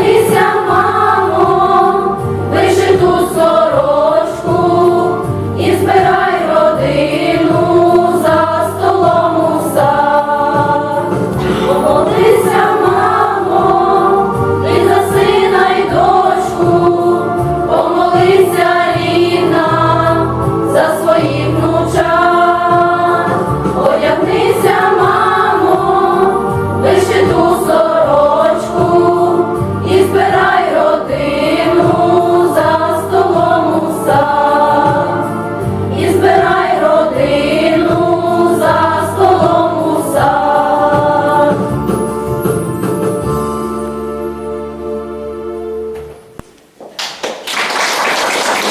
Молися.